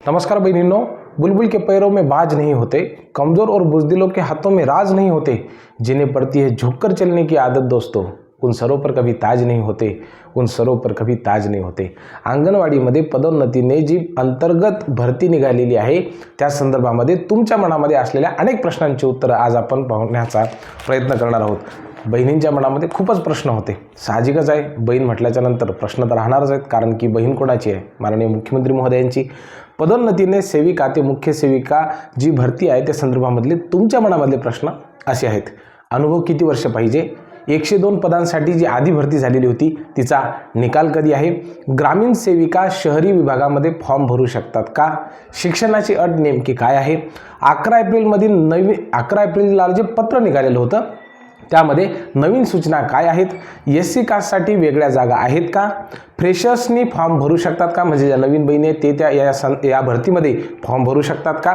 नमस्कार बहनों बुलबुल के पैरों में बाज नहीं होते कमजोर और बुजदिलों के हाथों में राज नहीं होते जिन्हें पड़ती है झुककर चलने की आदत दोस्तों। उन सरों पर कभी ताज नहीं होते उन सरों पर कभी ताज नाही होते। अंगणवाडीमध्ये पदोन्नतीने जी अंतर्गत भरती निघालेली आहे त्या संदर्भामध्ये तुमच्या मनामध्ये असलेल्या अनेक प्रश्नांची उत्तरं आज आपण पाहण्याचा प्रयत्न करणार आहोत. बहिणींच्या मनामध्ये खूपच प्रश्न होते. साहजिकच आहे. बहीण म्हटल्याच्या नंतर प्रश्न तर राहणारच आहेत कारण की बहीण कोणाची आहे? माननीय मुख्यमंत्री महोदयांची. पदोन्नतीने सेविका ते मुख्य सेविका जी भरती आहे त्या संदर्भामधले तुमच्या मनामधले प्रश्न असे आहेत. अनुभव किती वर्ष पाहिजे? एकशे दोन पदांसाठी जी आधी भरती झालेली होती तिचा निकाल कधी आहे? ग्रामीण सेविका शहरी विभागामध्ये फॉर्म भरू शकतात का? शिक्षणाची अट नेमकी काय आहे? अकरा एप्रिलमधील नवीन अकरा एप्रिलला जे पत्र निघालेलं होतं त्यामध्ये नवीन सूचना काय आहेत? एस सी कास्टसाठी वेगळ्या जागा आहेत का? फ्रेशर्सनी फॉर्म भरू शकतात का? म्हणजे ज्या नवीन बहिणी आहेत ते त्या या सं या भरतीमध्ये फॉर्म भरू शकतात का?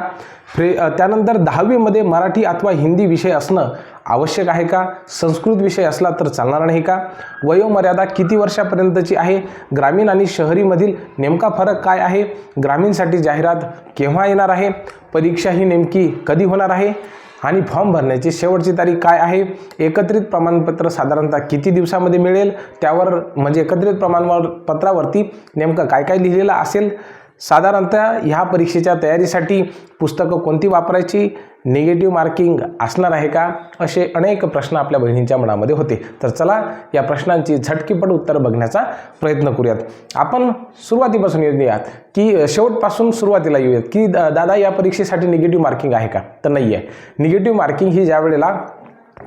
फ्रे त्यानंतर दहावीमध्ये मराठी अथवा हिंदी विषय असणं आवश्यक आहे का? संस्कृत विषय असला तर चालणार नाही का? वयोमर्यादा किती वर्षापर्यंतची आहे? ग्रामीण आणि शहरीमधील नेमका फरक काय आहे? ग्रामीणसाठी जाहिरात केव्हा येणार आहे? परीक्षा ही नेमकी कधी होणार आहे? आणि फॉर्म भरण्याची शेवटची तारीख काय आहे? एकत्रित प्रमाणपत्र साधारणतः किती दिवसामध्ये मिळेल? त्यावर म्हणजे एकत्रित प्रमाणपत्रावरती नेमकं काय काय लिहिलेलं असेल? साधारणतः ह्या परीक्षेच्या तयारीसाठी पुस्तकं कोणती वापरायची? निगेटिव्ह मार्किंग असणार आहे का? असे अनेक प्रश्न आपल्या बहिणींच्या मनामध्ये होते. तर चला या प्रश्नांची झटकीपट उत्तर बघण्याचा प्रयत्न करूयात. आपण सुरुवातीपासून येऊयात की शेवटपासून सुरुवातीला येऊयात की दादा या परीक्षेसाठी निगेटिव्ह मार्किंग आहे का? तर नाही आहे निगेटिव्ह मार्किंग ही ज्या वेळेला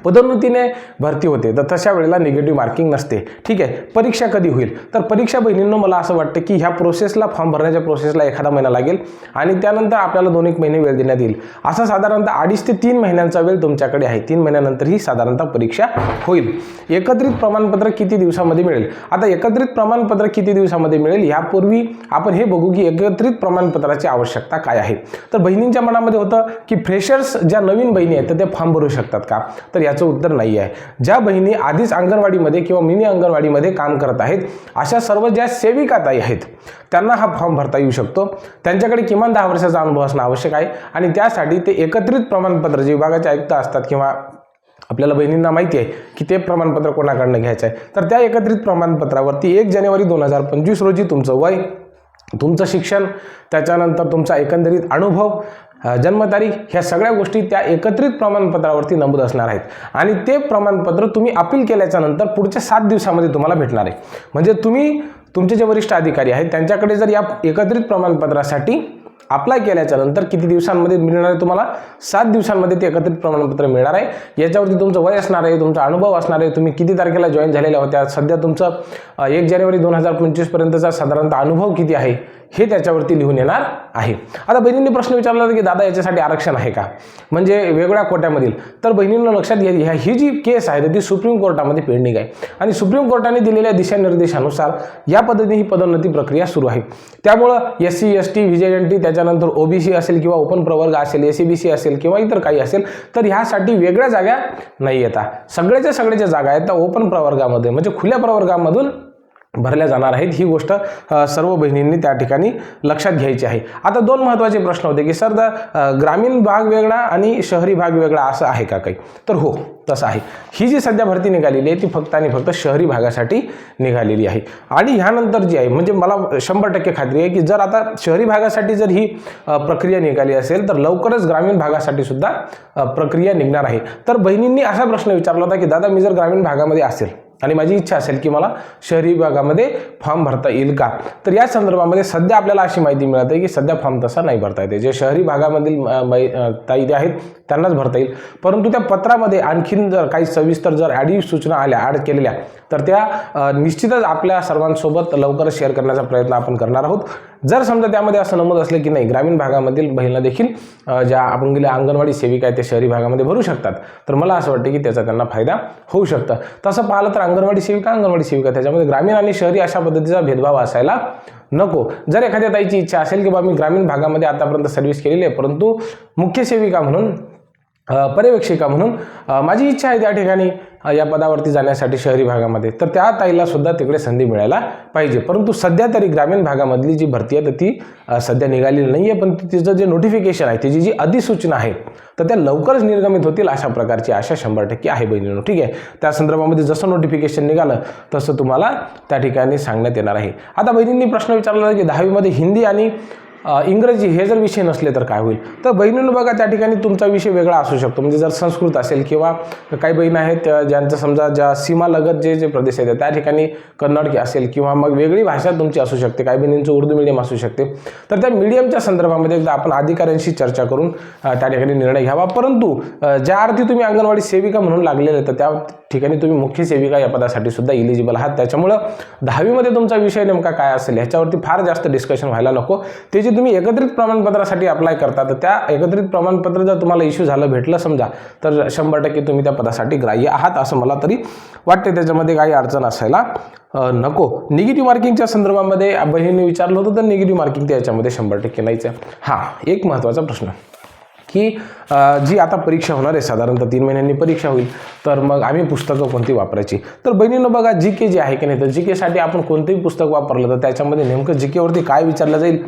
पदोन्नतीने भरती होते. तर तशा वेळेला निगेटिव्ह मार्किंग नसते. ठीक आहे? परीक्षा कधी होईल? तर परीक्षा बहिणींनो मला असं वाटतं की ह्या प्रोसेसला फॉर्म भरण्याच्या प्रोसेसला एखादा महिना लागेल आणि त्यानंतर आपल्याला दोन एक महिने वेळ देण्यात येईल. असा साधारणतः अडीच ते तीन महिन्यांचा वेळ तुमच्याकडे आहे. तीन महिन्यानंतर ही साधारणतः परीक्षा होईल. एकत्रित प्रमाणपत्र किती दिवसामध्ये मिळेल? आता एकत्रित प्रमाणपत्र किती दिवसामध्ये मिळेल? यापूर्वी आपण हे बघू की एकत्रित प्रमाणपत्राची आवश्यकता काय आहे? तर बहिणींच्या मनामध्ये होतं की फ्रेशर्स ज्या नवीन बहिणी आहेत तर ते फॉर्म भरू शकतात का? तर याचं उत्तर नाही आहे. ज्या बहिणी आधीच अंगणवाडीमध्ये किंवा मिनी अंगणवाडीमध्ये काम करत आहेत अशा सर्व ज्या सेविकाताई आहेत त्यांना हा फॉर्म भरता येऊ शकतो. त्यांच्याकडे किमान दहा वर्षाचा अनुभव असणं आवश्यक आहे आणि त्यासाठी ते एकत्रित प्रमाणपत्र जे विभागाचे आयुक्त असतात किंवा आपल्याला बहिणींना माहिती आहे की ते प्रमाणपत्र कोणाकडनं घ्यायचं आहे. तर त्या एकत्रित प्रमाणपत्रावरती एक जानेवारी दोन हजार पंचवीस रोजी तुमचं वय तुमचं शिक्षण त्याच्यानंतर तुमचा एकंदरीत अनुभव जन्मतारीख ह्या सगळ्या गोष्टी त्या एकत्रित प्रमाणपत्रावरती नमूद असणार आहेत. आणि ते प्रमाणपत्र तुम्ही अपील केल्याच्यानंतर पुढच्या सात दिवसामध्ये तुम्हाला भेटणार आहे. म्हणजे तुम्ही तुमचे जे वरिष्ठ अधिकारी आहेत त्यांच्याकडे जर या एकत्रित प्रमाणपत्रासाठी अप्लाय केल्याच्यानंतर किती दिवसांमध्ये मिळणार आहे तुम्हाला? सात दिवसांमध्ये ते एकत्रित प्रमाणपत्र मिळणार आहे. याच्यावरती तुमचं वय असणार आहे तुमचा अनुभव असणार आहे तुम्ही किती तारखेला जॉईन झालेल्या होत्या? सध्या तुमचं एक जानेवारी दोन हजार पंचवीसपर्यंतचा साधारणतः अनुभव किती आहे? हे त्याच्यावरती लिहून येणार. आहे. आता बहिणींनी प्रश्न विचारला होता की दादा याच्यासाठी आरक्षण आहे का? म्हणजे वेगळ्या कोट्यामधील. तर बहिणींना लक्षात घ्या ह्या ही जी केस आहे तर ती सुप्रीम कोर्टामध्ये पेंडिंग आहे. आणि सुप्रीम कोर्टाने दिलेल्या दिशानिर्देशानुसार या पद्धतीने ही पदोन्नती प्रक्रिया सुरू आहे. त्यामुळं S C S T V J N T त्याच्यानंतर ओबीसी असेल किंवा ओपन प्रवर्ग असेल एस सी बी सी असेल किंवा इतर काही असेल तर ह्यासाठी वेगळ्या जागा नाही येतात सगळ्याच्या सगळ्याच्या जागा आहेत त्या ओपन प्रवर्गामध्ये. म्हणजे खुल्या प्रवर्गामधून भरल्या जाणार आहेत. ही गोष्ट सर्व बहिणींनी त्या ठिकाणी लक्षात घ्यायची आहे. आता दोन महत्त्वाचे प्रश्न होते की सर द ग्रामीण भाग वेगळा आणि शहरी भाग वेगळा असं आहे का काही? तर हो तसं आहे. ही जी सध्या भरती निघालेली आहे ती फक्त आणि फक्त शहरी भागासाठी निघालेली आहे. आणि ह्यानंतर जी आहे म्हणजे मला शंभर टक्के खात्री आहे की जर आता शहरी भागासाठी जर ही प्रक्रिया निघाली असेल तर लवकरच ग्रामीण भागासाठी सुद्धा प्रक्रिया निघणार आहे. तर बहिणींनी असा प्रश्न विचारला होता की दादा मी जर ग्रामीण भागामध्ये असेल आणि माझी इच्छा असेल की मला शहरी विभागामध्ये फॉर्म भरता येईल का? तर या संदर्भामध्ये सध्या आपल्याला अशी माहिती मिळत आहे की सध्या फॉर्म तसा नाही भरता येते जे शहरी भागामधील मै- ताई जे आहेत त्यांनाच भरता येईल. परंतु त्या पत्रामध्ये आणखीन जर काही सविस्तर जर ॲडिव सूचना आल्या ॲड केलेल्या तर त्या निश्चितच आपल्या सर्वांसोबत लवकरच शेअर करण्याचा प्रयत्न आपण करणार आहोत. जर समजा त्यामध्ये असं नमूद असलं की नाही ग्रामीण भागामधील महिला देखील ज्या आपण गेल्या अंगणवाडी सेविका आहेत त्या शहरी भागामध्ये भरू शकतात तर मला असं वाटतं की त्याचा त्यांना फायदा होऊ शकतं. तसं पाहिलं तर अंगणवाडी सेविका अंगणवाडी सेविका. त्याच्यामध्ये ग्रामीण आणि शहरी अशा पद्धतीचा भेदभाव असायला नको. जर एखाद्या ताईची इच्छा असेल की बा मी ग्रामीण भागामध्ये आतापर्यंत सर्व्हिस केलेली आहे परंतु मुख्य सेविका म्हणून पर्यवेक्षिका म्हणून माझी इच्छा आहे त्या ठिकाणी या पदावरती जाण्यासाठी शहरी भागामध्ये. तर त्या ताईला सुद्धा तिकडे संधी मिळायला पाहिजे. परंतु सध्या तरी ग्रामीण भागामधली जी भरती आहे तर ती सध्या निघालेली नाही आहे पण तिचं जे नोटिफिकेशन आहे तिची जी अधिसूचना आहे तर त्या लवकरच निर्गमित होतील अशा प्रकारची आशा शंभर टक्के आहे बहिणीनो. ठीक आहे? त्या संदर्भामध्ये जसं नोटिफिकेशन निघालं तसं तुम्हाला त्या ठिकाणी सांगण्यात येणार आहे. आता बहिणींनी प्रश्न विचारला की दहावीमध्ये हिंदी आणि इंग्रजी हे जर विषय नसले तर काय होईल? तर बहिणीनं बघा त्या ठिकाणी तुमचा विषय वेगळा असू शकतो. म्हणजे जर संस्कृत असेल किंवा काही बहीण आहेत ज्यांचं समजा ज्या सीमालगत जे जे प्रदेश आहेत त्या ठिकाणी कन्नड असेल किंवा मग वेगळी भाषा तुमची असू शकते. काही बहिणींचं उर्दू मिडियम असू शकते. तर त्या मिडियमच्या संदर्भामध्ये एकदा आपण अधिकाऱ्यांशी चर्चा करून त्या ठिकाणी निर्णय घ्यावा. परंतु ज्या अर्थी तुम्ही अंगणवाडी सेविका म्हणून लागलेले तर त्या ठिकाणी तुम्ही मुख्य सेविका या पदासाठी सुद्धा इलिजिबल आहात. त्याच्यामुळं दहावीमध्ये तुमचा विषय नेमका काय असेल ह्याच्यावरती फार जास्त डिस्कशन व्हायला नको. ते जे तुम्ही एकत्रित प्रमाणपत्रासाठी अप्लाय करता तर त्या एकत्रित प्रमाणपत्र जर तुम्हाला इश्यू झालं भेटलं समजा तर शंभर टक्के तुम्ही त्या पदासाठी ग्राह्य आहात असं मला तरी वाटते त्याच्यामध्ये काही अडचण असायला नको. निगेटिव्ह मार्किंगच्या संदर्भामध्ये बहिणीने विचारलं होतं तर निगेटिव्ह मार्किंग त्याच्यामध्ये शंभर टक्के नाहीच आहे. हां एक महत्त्वाचा प्रश्न. की जी आता परीक्षा होणार आहे साधारणतः तीन महिन्यांनी परीक्षा होईल तर मग आम्ही पुस्तकं कोणती वापरायची? तर बहिणीनं बघा जी के जे आहे की नाही तर जी केसाठी आपण कोणतंही पुस्तक वापरलं तर त्याच्यामध्ये नेमकं जी केवरती काय विचारलं जाईल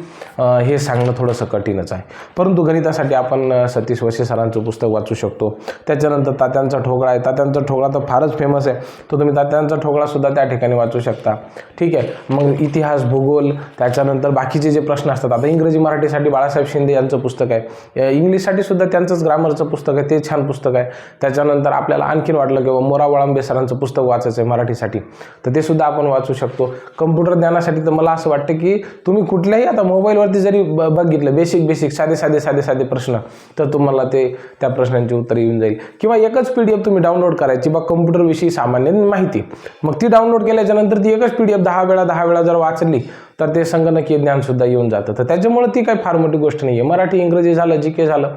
हे सांगणं थोडंसं कठीणच आहे. परंतु गणितासाठी आपण सतीश वशे सरांचं पुस्तक वाचू शकतो. त्याच्यानंतर तात्यांचा ठोकळा आहे. तात्यांचा ठोकळा तर फारच फेमस आहे. तो तुम्ही तात्यांचा ठोकळासुद्धा त्या ठिकाणी वाचू शकता. ठीक आहे? मग इतिहास भूगोल त्याच्यानंतर बाकीचे जे प्रश्न असतात आता इंग्रजी मराठीसाठी बाळासाहेब शिंदे यांचं पुस्तक आहे. इंग्लिश इंग्लिशसाठी सुद्धा त्यांचंच ग्रामरचं पुस्तक आहे ते छान पुस्तक आहे. त्याच्यानंतर आपल्याला आणखीन वाटलं किंवा मोरा वळांबे सरांचं पुस्तक वाचायचं आहे मराठीसाठी. तर ते सुद्धा आपण वाचू शकतो. कम्प्युटर ज्ञानासाठी तर मला असं वाटतं की तुम्ही कुठल्याही आता मोबाईलवरती जरी ब बघितलं बेसिक बेसिक साधे साधे साधे साधे प्रश्न तर तुम्हाला ते त्या प्रश्नांची उत्तर येऊन जाईल. किंवा एकच पी डी एफ तुम्ही डाउनलोड करायची बा कम्प्युटरविषयी सामान्य माहिती. मग ती डाउनलोड केल्याच्यानंतर ती एकच पी डी एफ दहा वेळा दहा वेळा जर वाचली तर ते संगणकीय ज्ञानसुद्धा येऊन जातं. तर त्याच्यामुळे ती काही फार मोठी गोष्ट नाही आहे मराठी इंग्रजी झालं जी के झालं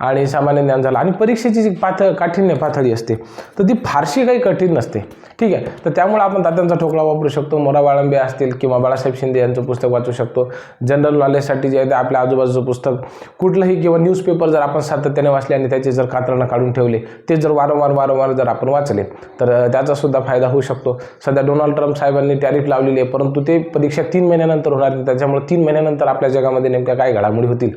आणि सामान्य ज्ञान झालं. आणि परीक्षेची जी पाथ काठिण्य पातळी असते तर ती फारशी काही कठीण नसते. ठीक आहे? तर त्यामुळे आपण तात्यांचा ठोकळा वापरू शकतो. मोरा वाळंबे असतील किंवा बाळासाहेब शिंदे यांचं पुस्तक वाचू शकतो. जनरल नॉलेजसाठी जे आहे ते आपल्या आजूबाजूचं पुस्तक. कुठलंही किंवा न्यूजपेपर जर आपण सातत्याने वाचले आणि त्याचे जर कात्रणं काढून ठेवले ते जर वारंवार वारंवार जर आपण वाचले तर त्याचासुद्धा फायदा होऊ शकतो. सध्या डोनाल्ड ट्रम्प साहेबांनी टॅरिफ लावलेली आहे परंतु ते परीक्षा तीन महिन्यानंतर होणार त्याच्यामुळे तीन महिन्यानंतर आपल्या जगामध्ये नेमक्या काय घडामोडी होतील?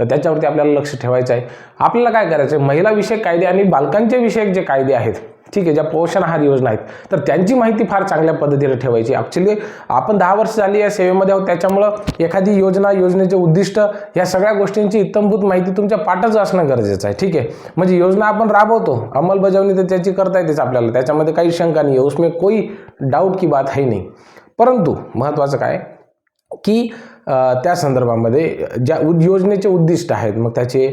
तर त्याच्यावरती आपल्याला लक्ष ठेवायचं आहे. आपल्याला काय करायचं आहे? महिला विषयक कायदे आणि बालकांचे विषयक जे कायदे आहेत ठीक आहे ज्या पोषण आहार योजना आहेत तर त्यांची माहिती फार चांगल्या पद्धतीने ठेवायची ॲक्च्युली आपण दहा वर्ष झाली या सेवेमध्ये आहोत. त्याच्यामुळं एखादी योजना योजनेचे उद्दिष्ट या सगळ्या गोष्टींची इत्तमभूत माहिती तुमच्या पाठच असणं गरजेचं आहे ठीक आहे. म्हणजे योजना आपण राबवतो अंमलबजावणी तर त्याची करता येतेच आपल्याला. त्याच्यामध्ये काही शंका नाही. आहे उसमे कोई डाऊट की बात आहे नाही. परंतु महत्त्वाचं काय की त्या संदर्भामध्ये ज्या उद योजनेचे उद्दिष्ट आहेत मग त्याचे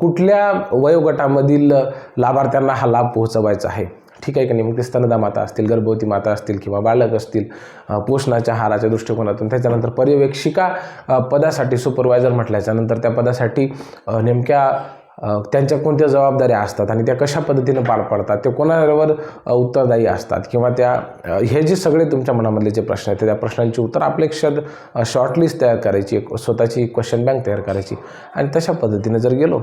कुठल्या वयोगटामधील लाभार्थ्यांना हा लाभ पोहोचवायचा आहे? ठीक आहे का नाही? मग ते स्तनदा माता असतील गर्भवती माता असतील किंवा बालक असतील पोषणाच्या आहाराच्या दृष्टिकोनातून त्याच्यानंतर पर्यवेक्षिका पदासाठी सुपरवायझर म्हटल्याच्यानंतर त्या पदासाठी नेमक्या त्यांच्या कोणत्या जबाबदाऱ्या असतात आणि त्या कशा पद्धतीनं पार पडतात ते कोणावर उत्तरदायी असतात किंवा त्या हे जे सगळे तुमच्या मनामधले जे प्रश्न आहेत त्या प्रश्नांची उत्तर आपल्या क्षद शॉर्टलिस्ट तयार करायची एक स्वतःची क्वेश्चन बँक तयार करायची. आणि तशा पद्धतीनं जर गेलो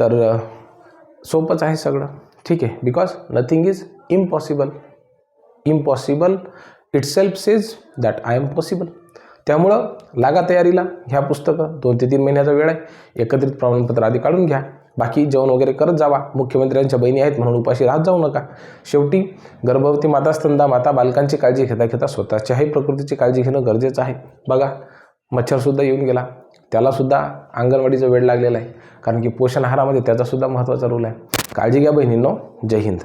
तर सोपंच आहे सगळं. ठीक आहे? Because nothing is impossible impossible itself says that I am possible त्यामुळं लागा तयारीला. ह्या पुस्तकं दोन ते तीन महिन्याचा वेळ आहे. एकत्रित प्रमाणपत्र आधी काढून घ्या. बाकी जेवण वगैरे करत जावा. मुख्यमंत्र्यांच्या बहिणी आहेत म्हणून उपाशी राहत जाऊ नका. शेवटी गर्भवती माता स्तंदा माता बालकांची काळजी घेता घेता स्वतःच्याही प्रकृतीची काळजी घेणं गरजेचं आहे. बघा मच्छरसुद्धा येऊन गेला. त्यालासुद्धा अंगणवाडीचा वेळ लागलेला आहे. कारण की पोषण आहारामध्ये त्याचासुद्धा महत्त्वाचा रोल आहे. काळजी घ्या बहिणींनो. जय हिंद.